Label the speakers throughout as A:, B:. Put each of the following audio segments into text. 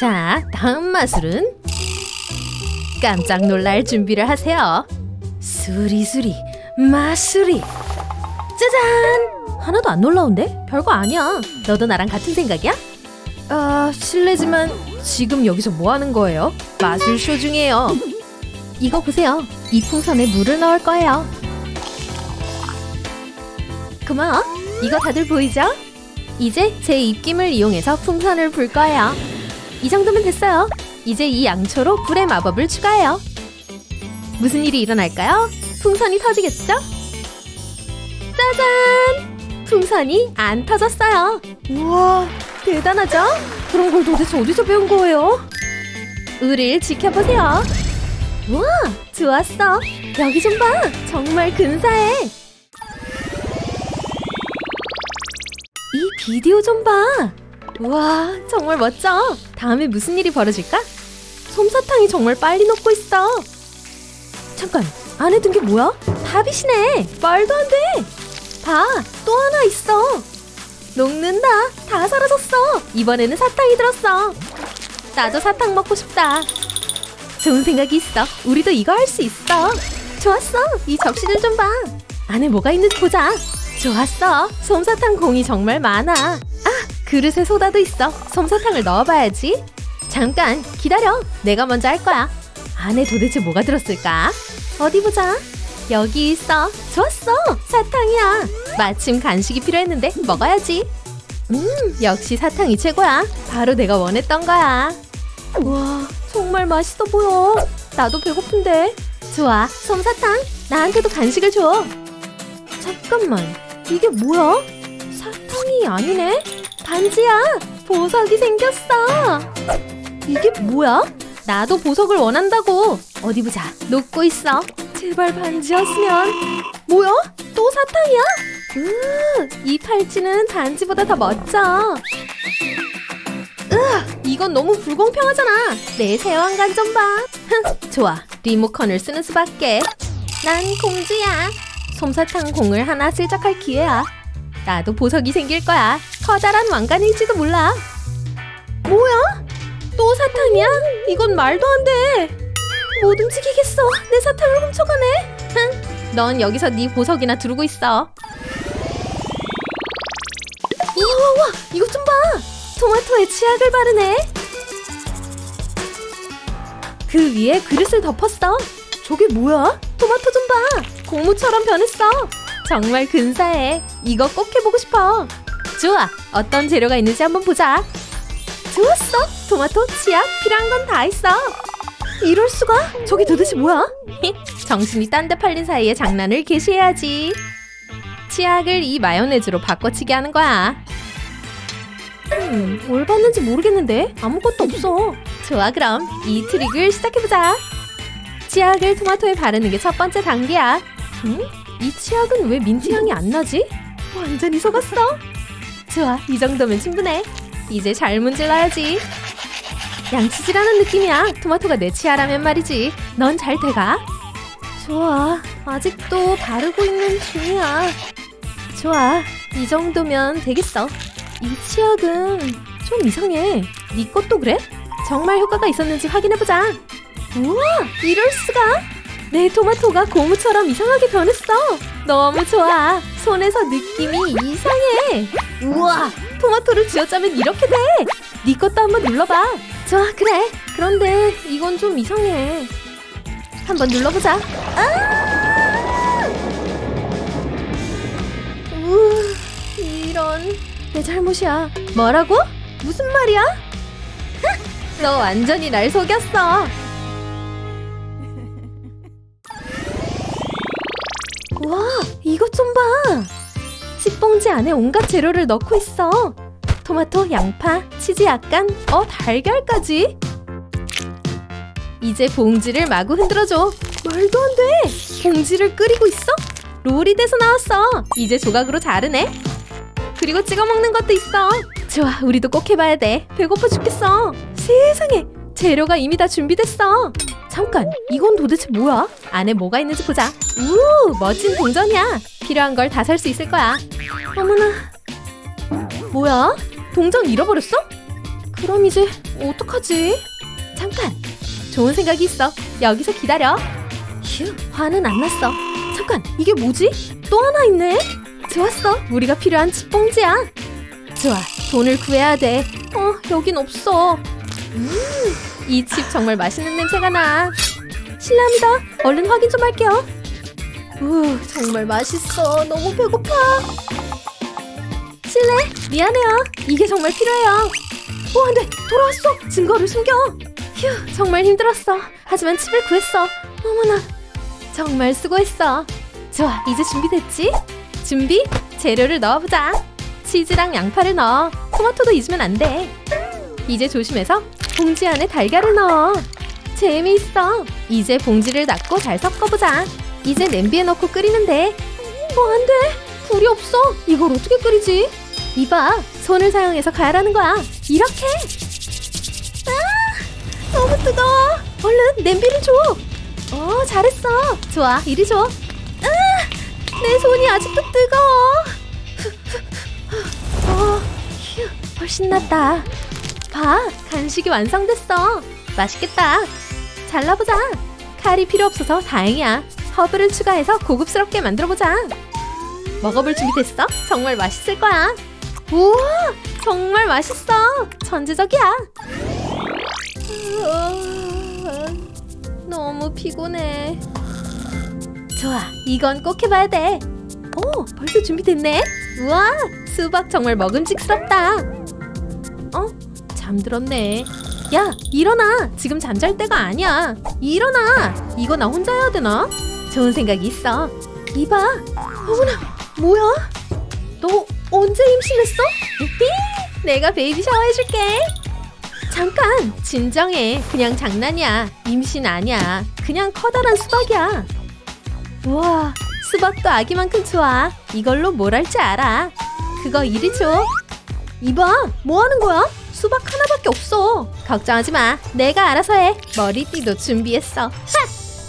A: 자, 다음 마술은 깜짝 놀랄 준비를 하세요. 수리수리 마술이 짜잔! 하나도 안 놀라운데? 별거 아니야. 너도 나랑 같은 생각이야? 아, 실례지만 지금 여기서 뭐 하는 거예요? 마술 쇼 중이에요. 이거 보세요. 이 풍선에 물을 넣을 거예요. 고마워. 이거 다들 보이죠? 이제 제 입김을 이용해서 풍선을 불 거예요. 이 정도면 됐어요. 이제 이 양초로 불의 마법을 추가해요. 무슨 일이 일어날까요? 풍선이 터지겠죠? 짜잔! 풍선이 안 터졌어요. 우와, 대단하죠? 그런 걸 도대체 어디서 배운 거예요? 우릴 지켜보세요. 우와, 좋았어. 여기 좀 봐. 정말 근사해. 이 비디오 좀 봐. 우와, 정말 멋져. 다음에 무슨 일이 벌어질까? 솜사탕이 정말 빨리 녹고 있어. 잠깐, 안에 든 게 뭐야? 다빗이네. 말도 안 돼. 봐, 또 하나 있어. 녹는다. 다 사라졌어. 이번에는 사탕이 들었어. 나도 사탕 먹고 싶다. 좋은 생각이 있어. 우리도 이거 할 수 있어. 좋았어. 이 접시들 좀 봐. 안에 뭐가 있는지 보자. 좋았어. 솜사탕 공이 정말 많아. 아, 그릇에 소다도 있어. 솜사탕을 넣어봐야지. 잠깐 기다려. 내가 먼저 할 거야. 안에 도대체 뭐가 들었을까? 어디 보자. 여기 있어. 좋았어. 사탕이야. 마침 간식이 필요했는데 먹어야지. 음, 역시 사탕이 최고야. 바로 내가 원했던 거야. 우와, 정말 맛있어 보여. 나도 배고픈데. 좋아, 솜사탕. 나한테도 간식을 줘. 잠깐만, 이게 뭐야? 사탕이 아니네? 반지야. 보석이 생겼어. 이게 뭐야? 나도 보석을 원한다고. 어디 보자. 녹고 있어. 제발 반지였으면. 뭐야? 또 사탕이야? 으, 이 팔찌는 반지보다 더 멋져. 으, 이건 너무 불공평하잖아. 내 세왕관 좀 봐. 흥, 좋아. 리모컨을 쓰는 수밖에. 난 공주야. 솜사탕 공을 하나 슬쩍할 기회야. 나도 보석이 생길 거야. 커다란 왕관일지도 몰라. 뭐야? 또 사탕이야? 이건 말도 안 돼. 못 움직이겠어. 내 사탕을 훔쳐가네. 흥, 넌 여기서 네 보석이나 두르고 있어. 우와, 우와, 이것 좀 봐. 토마토에 치약을 바르네. 그 위에 그릇을 덮었어. 저게 뭐야? 토마토 좀 봐. 고무처럼 변했어. 정말 근사해. 이거 꼭 해보고 싶어. 좋아. 어떤 재료가 있는지 한번 보자. 좋았어. 토마토, 치약, 필요한 건 다 있어. 이럴 수가? 저게 도대체 뭐야? 정신이 딴 데 팔린 사이에 장난을 개시해야지. 치약을 이 마요네즈로 바꿔치기 하는 거야. 음, 뭘 봤는지 모르겠는데 아무것도 없어. 좋아, 그럼 이 트릭을 시작해보자. 치약을 토마토에 바르는 게 첫 번째 단계야. 음? 이 치약은 왜 민트 향이 안 나지? 완전히 속았어. 좋아, 이 정도면 충분해. 이제 잘 문질러야지. 양치질하는 느낌이야. 토마토가 내 치아라면 말이지. 넌 잘 돼가? 좋아. 아직도 바르고 있는 중이야. 좋아. 이 정도면 되겠어. 이 치약은 좀 이상해. 네 것도 그래? 정말 효과가 있었는지 확인해보자. 우와! 이럴 수가? 내 토마토가 고무처럼 이상하게 변했어. 너무 좋아. 손에서 느낌이 이상해. 우와! 토마토를 쥐어짜면 이렇게 돼. 네 것도 한번 눌러봐. 좋아, 그래. 그런데 이건 좀 이상해. 한번 눌러보자. 아! 우, 이런 내 잘못이야. 뭐라고? 무슨 말이야? 너 완전히 날 속였어. 와, 이것 좀 봐. 식봉지 안에 온갖 재료를 넣고 있어. 토마토, 양파, 치즈 약간, 어, 달걀까지. 이제 봉지를 마구 흔들어줘. 말도 안 돼. 봉지를 끓이고 있어? 롤이 돼서 나왔어. 이제 조각으로 자르네. 그리고 찍어 먹는 것도 있어. 좋아, 우리도 꼭 해봐야 돼. 배고파 죽겠어. 세상에, 재료가 이미 다 준비됐어. 잠깐, 이건 도대체 뭐야? 안에 뭐가 있는지 보자. 우, 멋진 동전이야. 필요한 걸 다 살 수 있을 거야. 어머나, 뭐야? 동전 잃어버렸어? 그럼 이제 어떡하지? 잠깐! 좋은 생각이 있어. 여기서 기다려. 휴, 화는 안 났어. 잠깐, 이게 뭐지? 또 하나 있네? 좋았어. 우리가 필요한 칩봉지야. 좋아, 돈을 구해야 돼. 어, 여긴 없어. 음, 이칩 정말 맛있는 냄새가 나. 실례합니다. 얼른 확인 좀 할게요. 우, 정말 맛있어. 너무 배고파. 실례, 미안해요. 이게 정말 필요해요. 오, 안 돼. 돌아왔어. 증거를 숨겨. 휴, 정말 힘들었어. 하지만 칩을 구했어. 어머나. 정말 수고했어. 좋아, 이제 준비됐지? 준비? 재료를 넣어보자. 치즈랑 양파를 넣어. 토마토도 잊으면 안 돼. 이제 조심해서 봉지 안에 달걀을 넣어. 재미있어. 이제 봉지를 닫고 잘 섞어보자. 이제 냄비에 넣고 끓이면 돼. 뭐안 돼. 불이 없어. 이걸 어떻게 끓이지? 이봐, 손을 사용해서 가열하는 거야. 이렇게. 아, 너무 뜨거워. 얼른 냄비를 줘. 어, 잘했어. 좋아, 이리 줘. 아, 내 손이 아직도 뜨거워. 어, 휴, 훨씬 낫다. 봐, 간식이 완성됐어. 맛있겠다. 잘라보자. 칼이 필요 없어서 다행이야. 허브를 추가해서 고급스럽게 만들어보자. 먹어볼 준비 됐어? 정말 맛있을 거야. 우와, 정말 맛있어. 천재적이야. 너무 피곤해. 좋아, 이건 꼭 해봐야 돼. 오, 벌써 준비됐네. 우와, 수박 정말 먹음직스럽다. 어? 잠들었네. 야, 일어나. 지금 잠잘 때가 아니야. 일어나. 이거 나 혼자 해야 되나? 좋은 생각이 있어. 이봐. 어머나, 뭐야? 너 언제 임신했어? 띠! 내가 베이비 샤워 해줄게. 잠깐, 진정해. 그냥 장난이야. 임신 아니야. 그냥 커다란 수박이야. 우와, 수박도 아기만큼 좋아. 이걸로 뭘 할지 알아. 그거 이리 줘. 이봐, 뭐 하는 거야? 수박 하나밖에 없어. 걱정하지 마. 내가 알아서 해. 머리띠도 준비했어. 하!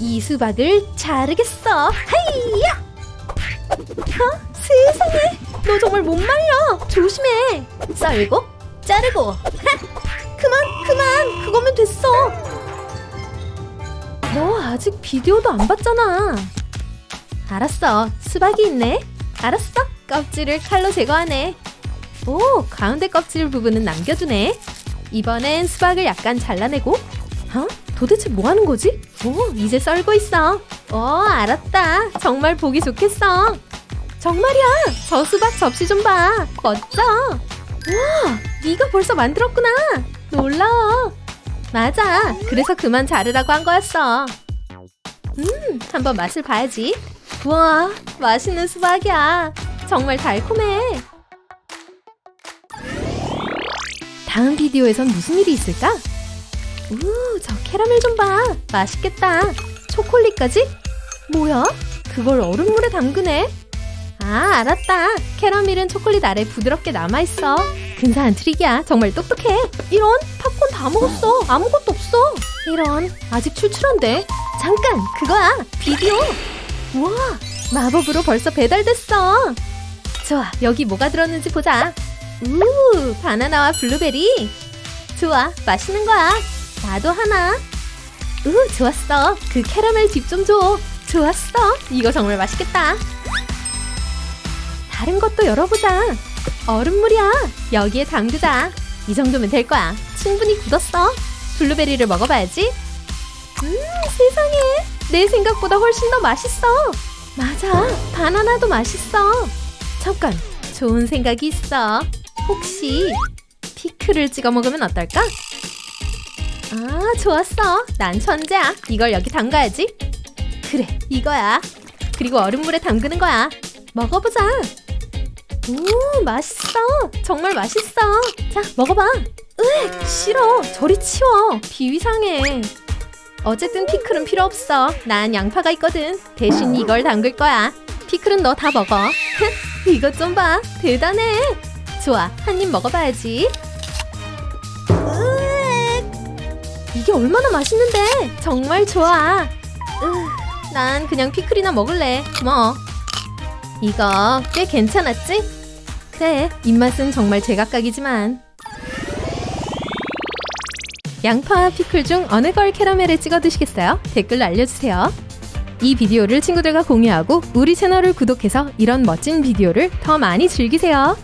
A: 이 수박을 자르겠어. 하이야! 어? 세상에! 너 정말 못 말려. 조심해. 썰고, 자르고. 하! 그만, 그만. 그거면 됐어. 너 아직 비디오도 안 봤잖아. 알았어. 수박이 있네. 알았어. 껍질을 칼로 제거하네. 오, 가운데 껍질 부분은 남겨두네. 이번엔 수박을 약간 잘라내고. 어? 도대체 뭐 하는 거지? 오, 이제 썰고 있어. 어, 알았다. 정말 보기 좋겠어. 정말이야. 저 수박 접시 좀 봐. 멋져. 와, 네가 벌써 만들었구나. 놀라워. 맞아. 그래서 그만 자르라고 한 거였어. 음, 한번 맛을 봐야지. 우와, 맛있는 수박이야. 정말 달콤해. 다음 비디오에선 무슨 일이 있을까? 우, 저 캐러멜 좀 봐. 맛있겠다. 초콜릿까지? 뭐야? 그걸 얼음물에 담그네? 아, 알았다. 캐러멜은 초콜릿 아래 부드럽게 남아있어. 근사한 트릭이야. 정말 똑똑해. 이런, 팝콘 다 먹었어. 아무것도 없어. 이런, 아직 출출한데. 잠깐, 그거야. 비디오. 우와, 마법으로 벌써 배달됐어. 좋아, 여기 뭐가 들었는지 보자. 우, 바나나와 블루베리. 좋아, 맛있는 거야. 나도 하나. 우, 좋았어. 그 캐러멜 딥 좀 줘. 좋았어. 이거 정말 맛있겠다. 다른 것도 열어보자. 얼음물이야. 여기에 담그자. 이 정도면 될 거야. 충분히 굳었어. 블루베리를 먹어봐야지. 음, 세상에. 내 생각보다 훨씬 더 맛있어. 맞아. 바나나도 맛있어. 잠깐. 좋은 생각이 있어. 혹시 피클을 찍어 먹으면 어떨까? 아, 좋았어. 난 천재야. 이걸 여기 담가야지. 그래, 이거야. 그리고 얼음물에 담그는 거야. 먹어보자. 오, 맛있어. 정말 맛있어. 자, 먹어봐. 으, 싫어. 저리 치워. 비위상해. 어쨌든 피클은 필요 없어. 난 양파가 있거든. 대신 이걸 담글 거야. 피클은 너 다 먹어. 이것 좀 봐. 대단해. 좋아, 한 입 먹어봐야지. 으악. 이게 얼마나 맛있는데? 정말 좋아. 으, 난 그냥 피클이나 먹을래. 뭐. 이거 꽤 괜찮았지? 그래, 입맛은 정말 제각각이지만. 양파와 피클 중 어느 걸 캐러멜에 찍어 드시겠어요? 댓글로 알려주세요. 이 비디오를 친구들과 공유하고 우리 채널을 구독해서 이런 멋진 비디오를 더 많이 즐기세요.